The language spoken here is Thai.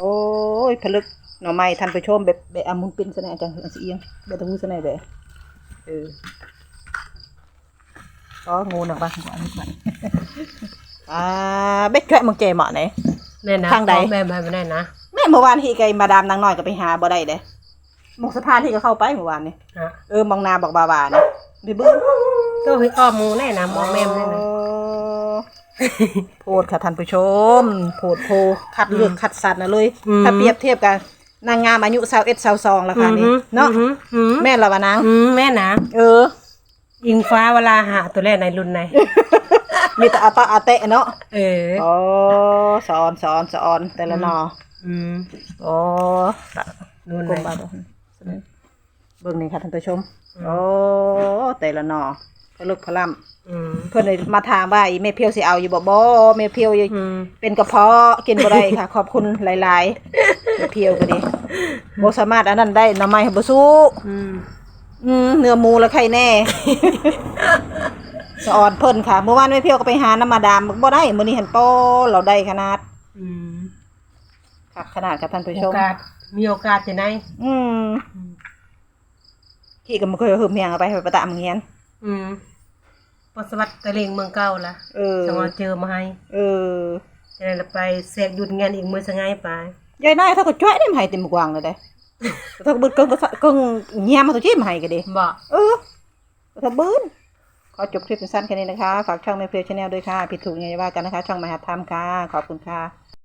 โอ้ยผลึกหน่อไม้ท่านผู้ชมแบบแบบอามุนเป็นซะแน่จังอันสิเอียงแบบตะมูซะแน่แบบเอออ๋องูหนักบ้างกว่านิดหน่อยอ่าเบ็ดแค่มึงเจเหมาะไหนแน่นะทางใด พ่อแม่ไม่ได้นะแม่เมื่อวานที่ไกมาดามนางน้อยก็ไปหาบ่ได้เด้หมกสะพานที่ก็เข้าไปเมื่อวานนี่ฮะเออมองนาบอกบาวานี่ไปเบิ้งก็พี่อ้อมหมูแน่นะหมอแม่มแน่นะโพดค่ะท่านผู้ชมโพดโพคัดเลือกคัดสรรนะเลยอืมถ้าเปรียบเทียบกันนางงามอายุสาวเอ็ดสาวสองแล้วค่ะนี่เนาะอืมอืมแม่นละวะนางอืมแม่นะเออ อิงฟ้าเวลาหาตัวแรกในรุ่นไหนมีแต่อาตะอาเตะเนาะเออโอ้สอนสอนสอนแต่ละหนออืมโอ้รุ่นกลมไหนบาตัวเบิ่งนี่ค่ะท่านผู้ชมโอ้แต่ละหนอ พลึกพล่ำอืมเพื่อนเลยมาถามว่าอีเมเพียวสิเอาอยู่บ่บ่เมเพียวอยู่อืมเป็นกระเพาะกินบ่ได้ค่ะ ขอบคุณหลายๆเมเพียวก็ดีบ่สามารถอันนั้นได้หน่อไม้บ่สู้อืมอืมเนื้อหมูแล้วใครแน่สอนเพิ่นค่ะเมื่อวานเมเพียวก็ไปหาน้ำมาดามบ่ได้มื้อนี้เห็นโป้เราได้ขนาดอืมค่ะขนาดค่ะท่านผู้โอชมกาสมีโอกาสจะได้อืมที่ก็บ่เคยหืมเมียงเอาไปไปประตามเงียน อืมปสวัสดิ์ตะเลงเมืองเก่าล่ะเออสมอเจอมาให้เออจะได้เราไปแสกหยุดงานอีกมือสงายไป ยายนายถ้าก็จ้อยได้มาให้เต็มกวางเลยเด้ถ้าก็บึดเกิงก็เกิงเงียมาตัวจี้มาให้ก็ดีบอกเออถ้าบืนขอจบคลิปสั้นๆแค่นี้นะคะ ฝากช่องในเพลชแนลด้วยค่ะ ผิดถูกยังไงว่ากันนะคะ ช่องมหาธรรมค่ะ ขอบคุณค่ะ